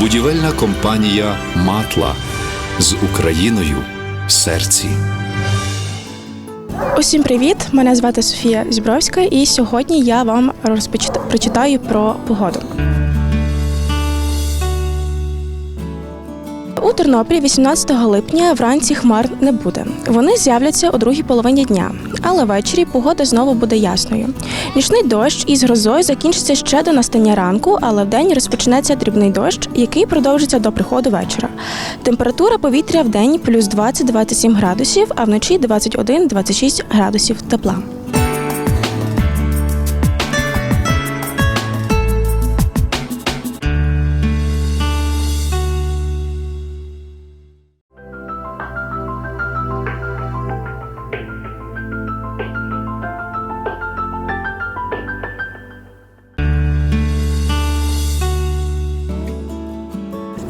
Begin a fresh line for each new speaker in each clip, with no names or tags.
Будівельна компанія Матла з Україною в серці.
Усім привіт! Мене звати Софія Зібровська, і сьогодні я вам розпочит... прочитаю про погоду. У Тернополі 18 липня вранці хмар не буде. Вони з'являться у другій половині дня, але ввечері погода знову буде ясною. Нічний дощ із грозою закінчиться ще до настання ранку, але вдень розпочнеться дрібний дощ, який продовжиться до приходу вечора. Температура повітря в день плюс 20-27 градусів, а вночі 21-26 градусів тепла.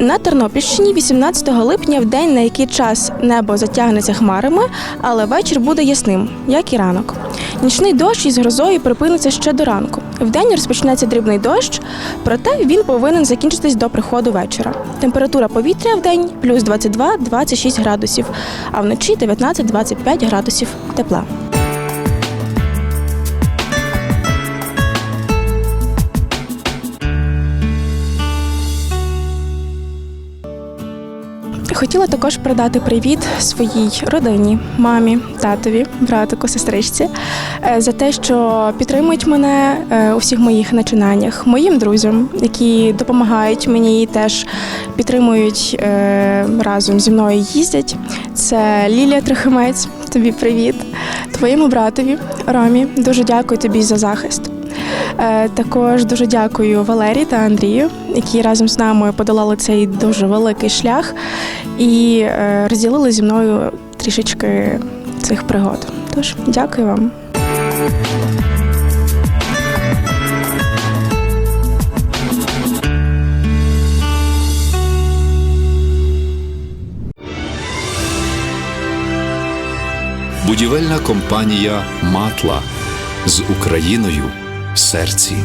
На Тернопільщині 18 липня в день, на який час небо затягнеться хмарами, але вечір буде ясним, як і ранок. Нічний дощ із грозою припиниться ще до ранку. Вдень розпочнеться дрібний дощ, проте він повинен закінчитись до приходу вечора. Температура повітря в день плюс 22-26 градусів, а вночі 19-25 градусів тепла. Хотіла також передати привіт своїй родині, мамі, татові, братику, сестричці е, за те, що підтримують мене е, у всіх моїх начинаннях, моїм друзям, які допомагають мені і теж підтримують е, разом зі мною їздять. Це Лілія Трохимець. Тобі привіт, твоєму братові Ромі. Дуже дякую тобі за захист. Е, Також дуже дякую Валерії та Андрію, які разом з нами подолали цей дуже великий шлях і е, розділили зі мною трішечки цих пригод. Тож дякую вам.
Будівельна компанія Матла з Україною серці.